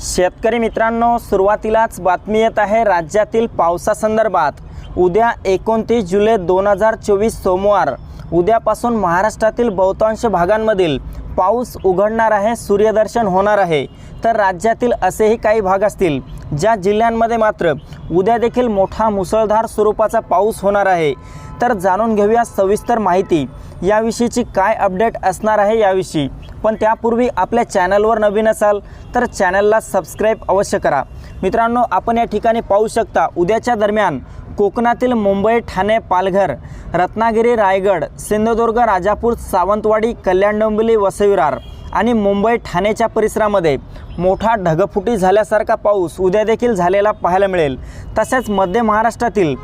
शेतकरी मित्रांनो सुरुवातीलाच बातमी येत आहे राज्यातील पावसासंदर्भात. उद्या एकोणतीस जुलै दोन हजार चोवीस सोमवार. उद्यापासून महाराष्ट्रातील बहुतांश भागांमधील पाऊस उघडणार आहे सूर्यदर्शन होणार आहे. तर राज्यातील असेही काही भाग असतील ज्या जिल्ह्यांमध्ये मात्र उद्या देखील मोठा मुसळधार स्वरूपाचा पाऊस होणार आहे. तर जाणून घेऊया सविस्तर माहिती. याविषयीची काय अपडेट असणार आहे याविषयी. पण त्यापूर्वी आपल्या चॅनलवर नवीन असाल तर चॅनलला सबस्क्राईब अवश्य करा. मित्रांनो आपण या ठिकाणी पाहू शकता उद्याच्या दरम्यान कोकणातील मुंबई ठाणे पालघर रत्नागिरी रायगड सिंधुदुर्ग राजापूर सावंतवाडी कल्याण डोंबिवली वसविरार आणि मुंबई ठाणेच्या परिसरामध्ये मोठा ढगफुटी झाल्यासारखा पाऊस उद्या देखील झालेला पाहायला मिळेल. तसेच मध्य महाराष्ट्रातील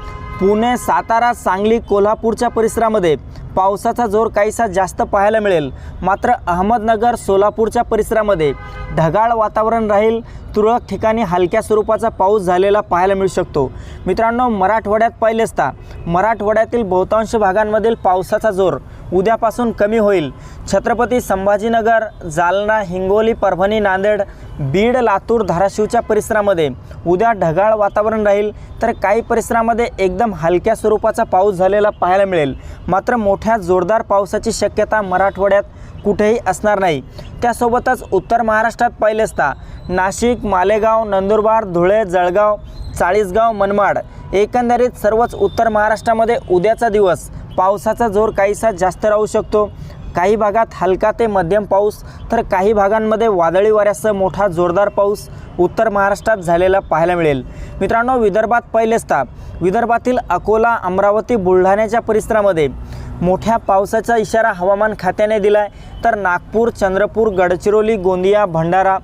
पुणे सातारा सांगली कोल्हापूरच्या परिसरामध्ये पावसाचा जोर काहीसा जास्त पाहायला मिळेल. मात्र अहमदनगर सोलापूरच्या परिसरामध्ये ढगाळ वातावरण राहील. तुरळक ठिकाणी हलक्या स्वरूपाचा पाऊस झालेला पाहायला मिळू शकतो. मित्रांनो मराठवाड्यात पाहिले असता मराठवाड्यातील बहुतांश भागांमधील पावसाचा जोर उद्यापासून कमी होईल. छत्रपती संभाजीनगर जालना हिंगोली परभणी नांदेड बीड लातूर धाराशिवच्या परिसरामध्ये. उद्या ढगाळ वातावरण राहील तर काही परिसरामध्ये एकदम हलक्या स्वरूपाचा पाऊस झालेला पाहायला मिळेल. मात्र मोठ्या जोरदार पावसाची शक्यता मराठवाड्यात कुठेही असणार नाही. त्यासोबतच उत्तर महाराष्ट्रात पाहिले असता नाशिक मालेगाव नंदुरबार धुळे जळगाव चाळीसगाव मनमाड एकंदरीत सर्वच उत्तर महाराष्ट्रामध्ये उद्याचा दिवस पावसाचा जोर काहीसा जास्त राहू शकतो. काही भागात हलका ते मध्यम पाऊस तर काही भागांमध्ये वादळी वाऱ्यासह मोठा जोरदार पाऊस उत्तर महाराष्ट्रात झालेला पाहायला मिळेल. मित्रांनो विदर्भात पहिलेच ताप विदर्भातील अकोला अमरावती बुलढाण्याच्या परिसरामध्ये मोठ्या पावसाचा इशारा हवामान खात्याने दिला आहे तर नागपूर चंद्रपूर गडचिरोली गोंदिया भंडारा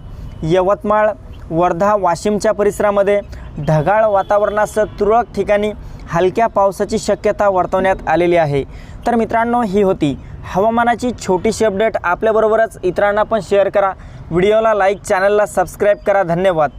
यवतमाळ वर्धा वाशिमच्या परिसरामध्ये ढगाळ वातावरणासह तुरळक ठिकाणी हलक्या पावसाची शक्यता वर्तवण्यात आलेली आहे. तर मित्रांनो ही होती हवामानाची छोटीशी अपडेट. आपल्याबरोबरच इतरांना पण शेअर करा. व्हिडिओला लाईक चॅनलला सबस्क्राईब करा. धन्यवाद.